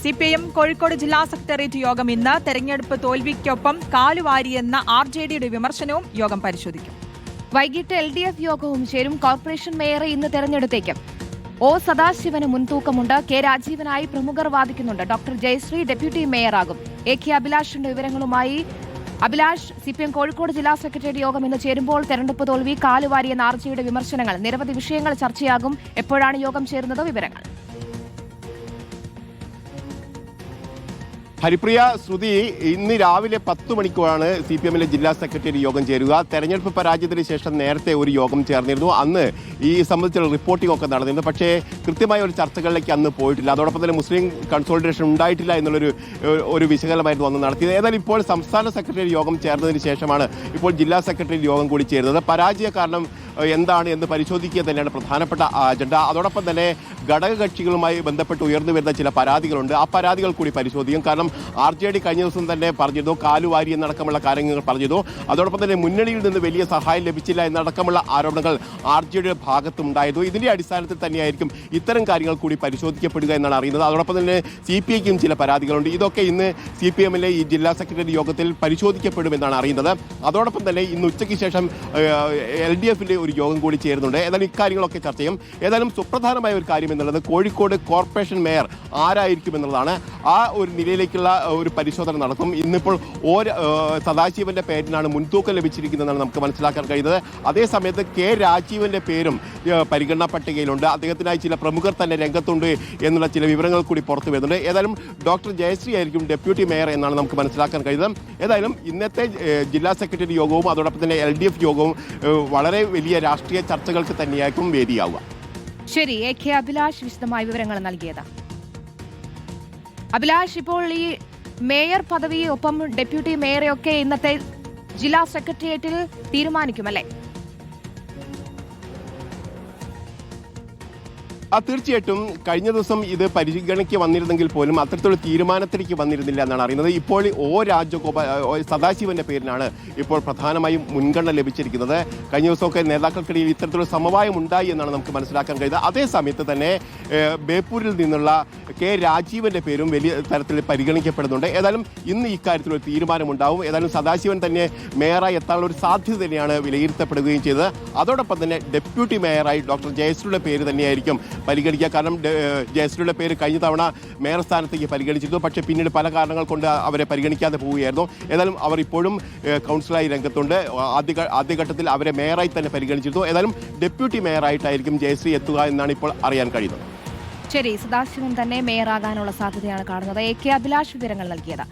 C P M Kozhikode ജില്ലാ secretariat യോഗം ഇന്ന് തെരഞ്ഞെടുപ്പ് തോൽവിക്കൊപ്പം കാലുവാരിയെന്ന ആർ ജെ ഡിയുടെ വിമർശനവും യോഗം പരിശോധിക്കും. വൈകിട്ട് എൽ ഡി എഫ് യോഗവും ചേരും കോർപ്പറേഷൻ മേയറെ ഇന്ന് തെരഞ്ഞെടുത്തേക്കും. ഒ സദാശിവന് മുൻതൂക്കമുണ്ട്. കെ രാജീവനായി പ്രമുഖർ വാദിക്കുന്നുണ്ട്. ഡോക്ടർ ജയശ്രീ ഡെപ്യൂട്ടി മേയറാകും. എ കെ അഭിലാഷിന്റെ വിവരങ്ങളുമായി Abhilash C P M Kozhikode ജില്ലാ സെക്രട്ടേറിയറ്റ് യോഗം ഇന്ന് ചേരുമ്പോൾ തെരഞ്ഞെടുപ്പ് തോൽവി കാലുവാരിയെന്ന ആർജിയുടെ വിമർശനങ്ങൾ നിരവധി വിഷയങ്ങൾ ചർച്ചയാകും. എപ്പോഴാണ് യോഗം ചേരുന്നത്? വിവരങ്ങൾ. ഹരിപ്രിയ ശ്രുതി ഇന്ന് രാവിലെ പത്ത് മണിക്കുമാണ് സി പി എമ്മിലെ ജില്ലാ സെക്രട്ടറി യോഗം ചേരുക. തെരഞ്ഞെടുപ്പ് പരാജയത്തിന് ശേഷം നേരത്തെ ഒരു യോഗം ചേർന്നിരുന്നു. അന്ന് ഈ സംബന്ധിച്ചുള്ള റിപ്പോർട്ടിംഗ് ഒക്കെ നടന്നിരുന്നു. പക്ഷേ കൃത്യമായ ഒരു ചർച്ചകളിലേക്ക് അന്ന് പോയിട്ടില്ല. അതോടൊപ്പം തന്നെ മുസ്ലിം കൺസോളിഡേഷൻ ഉണ്ടായിട്ടില്ല എന്നുള്ളൊരു ഒരു വിശകലനമായിരുന്നു അന്ന് നടത്തിയത്. ഏതായാലും ഇപ്പോൾ സംസ്ഥാന സെക്രട്ടറി യോഗം ചേർന്നതിന് ശേഷമാണ് ഇപ്പോൾ ജില്ലാ സെക്രട്ടറി യോഗം കൂടി ചേരുന്നത്. പരാജയ കാരണം എന്താണ് എന്ന് പരിശോധിക്കുക തന്നെയാണ് പ്രധാനപ്പെട്ട അജണ്ട. അതോടൊപ്പം തന്നെ ഘടകകക്ഷികളുമായി ബന്ധപ്പെട്ട് ഉയർന്നു വരുന്ന ചില പരാതികളുണ്ട്. ആ പരാതികൾ കൂടി പരിശോധിക്കും. കാരണം ആർ ജെ ഡി കഴിഞ്ഞ ദിവസം തന്നെ പറഞ്ഞിരുന്നു കാലുവാരി എന്നടക്കമുള്ള കാര്യങ്ങൾ പറഞ്ഞിരുന്നു. അതോടൊപ്പം തന്നെ മുന്നണിയിൽ നിന്ന് വലിയ സഹായം ലഭിച്ചില്ല എന്നടക്കമുള്ള ആരോപണങ്ങൾ ആർ ജെ ഡിയുടെ ഭാഗത്തുണ്ടായതു ഇതിന്റെ അടിസ്ഥാനത്തിൽ തന്നെയായിരിക്കും ഇത്തരം കാര്യങ്ങൾ കൂടി പരിശോധിക്കപ്പെടുക എന്നാണ് അറിയുന്നത്. അതോടൊപ്പം തന്നെ സി പി ഐക്കും ചില പരാതികളുണ്ട്. ഇതൊക്കെ ഇന്ന് സി പി എമ്മിലെ ഈ ജില്ലാ സെക്രട്ടറി യോഗത്തിൽ പരിശോധിക്കപ്പെടുമെന്നാണ് അറിയുന്നത്. അതോടൊപ്പം തന്നെ ഇന്ന് ഉച്ചയ്ക്ക് ശേഷം എൽ ഡി എഫിന്റെ ഒരു യോഗം കൂടി ചേരുന്നുണ്ട്. ഏതായാലും ഇക്കാര്യങ്ങളൊക്കെ ചർച്ച ചെയ്യും. ഏതായാലും സുപ്രധാനമായ ഒരു കാര്യം എന്നുള്ളത് കോഴിക്കോട് കോർപ്പറേഷൻ മേയർ ആരായിരിക്കും എന്നുള്ളതാണ്. ആ ഒരു നിലയിലേക്കുള്ള ഒരു പരിശോധന നടക്കും. ഇന്നിപ്പോൾ ഓരോ സദാശിവന്റെ പേരിനാണ് മുൻതൂക്കം ലഭിച്ചിരിക്കുന്നതെന്നാണ് നമുക്ക് മനസ്സിലാക്കാൻ കഴിയുന്നത്. അതേസമയത്ത് കെ രാജീവന്റെ പേരും പരിഗണന പട്ടികയിലുണ്ട്. അദ്ദേഹത്തിനായി ചില പ്രമുഖർ തന്നെ രംഗത്തുണ്ട് എന്നുള്ള ചില വിവരങ്ങൾ കൂടി പുറത്തു വരുന്നുണ്ട്. ഏതായാലും ഡോക്ടർ ജയശ്രീ ആയിരിക്കും ഡെപ്യൂട്ടി മേയർ എന്നാണ് നമുക്ക് മനസ്സിലാക്കാൻ കഴിയുന്നത്. ഏതായാലും ഇന്നത്തെ ജില്ലാ സെക്രട്ടറി യോഗവും അതോടൊപ്പം തന്നെ എൽ യോഗവും വളരെ വലിയ രാഷ്ട്രീയ ചർച്ചകൾക്ക് തന്നെയായിരിക്കും വേദിയാവുക. ശരി എ കെ അഭിലാഷ് വിശദമായ വിവരങ്ങൾ നൽകിയത്. അഭിലാഷ് ഇപ്പോൾ ഈ മേയർ പദവി ഒപ്പം ഡെപ്യൂട്ടി മേയറെയൊക്കെ ഇന്നത്തെ ജില്ലാ സെക്രട്ടേറിയറ്റിൽ തീരുമാനിക്കുമല്ലേ? ആ തീർച്ചയായിട്ടും കഴിഞ്ഞ ദിവസം ഇത് പരിഗണയ്ക്ക് വന്നിരുന്നെങ്കിൽ പോലും അത്തരത്തിലുള്ള തീരുമാനത്തിലേക്ക് വന്നിരുന്നില്ല എന്നാണ് അറിയുന്നത്. ഇപ്പോൾ ഓ രാജഗോപാൽ സദാശിവന്റെ പേരിനാണ് ഇപ്പോൾ പ്രധാനമായും മുൻഗണന ലഭിച്ചിരിക്കുന്നത്. കഴിഞ്ഞ ദിവസമൊക്കെ നേതാക്കൾക്കിടയിൽ ഇത്തരത്തിലുള്ള സമവായം ഉണ്ടായി എന്നാണ് നമുക്ക് മനസ്സിലാക്കാൻ കഴിയുന്നത്. അതേ സമയത്ത് തന്നെ ബേപ്പൂരിൽ നിന്നുള്ള കെ രാജീവന്റെ പേരും വലിയ തരത്തിൽ പരിഗണിക്കപ്പെടുന്നുണ്ട്. ഏതായാലും ഇന്ന് ഇക്കാര്യത്തിൽ ഒരു തീരുമാനമുണ്ടാവും ഏതായാലും സദാശിവൻ തന്നെ മേയറായി എത്താനുള്ള ഒരു സാധ്യത തന്നെയാണ് വിലയിരുത്തപ്പെടുകയും ചെയ്തത്. അതോടൊപ്പം തന്നെ ഡെപ്യൂട്ടി മേയറായി ഡോക്ടർ ജയശ്രീയുടെ പേര് തന്നെയായിരിക്കും പരിഗണിക്കുക കാരണം ജയശ്രീയുടെ പേര് കഴിഞ്ഞ തവണ മേയർ സ്ഥാനത്തേക്ക് പരിഗണിച്ചിരുന്നു. പക്ഷേ പിന്നീട് പല കാരണങ്ങൾ കൊണ്ട് അവരെ പരിഗണിക്കാതെ പോവുകയായിരുന്നു. ഏതായാലും അവർ ഇപ്പോഴും കൗൺസിലായി രംഗത്തുണ്ട്. ആദ്യ ആദ്യഘട്ടത്തിൽ അവരെ മേയറായി തന്നെ പരിഗണിച്ചിരുന്നു. ഏതായാലും ഡെപ്യൂട്ടി മേയറായിട്ടായിരിക്കും ജയശ്രീ എത്തുക എന്നാണ് ഇപ്പോൾ അറിയാൻ കഴിയുന്നത്. ശരി സദാശിവൻ തന്നെ മേയറാകാനുള്ള സാധ്യതയാണ് കാണുന്നത്. എ കെ അഭിലാഷ് വിവരങ്ങൾ നൽകിയത്.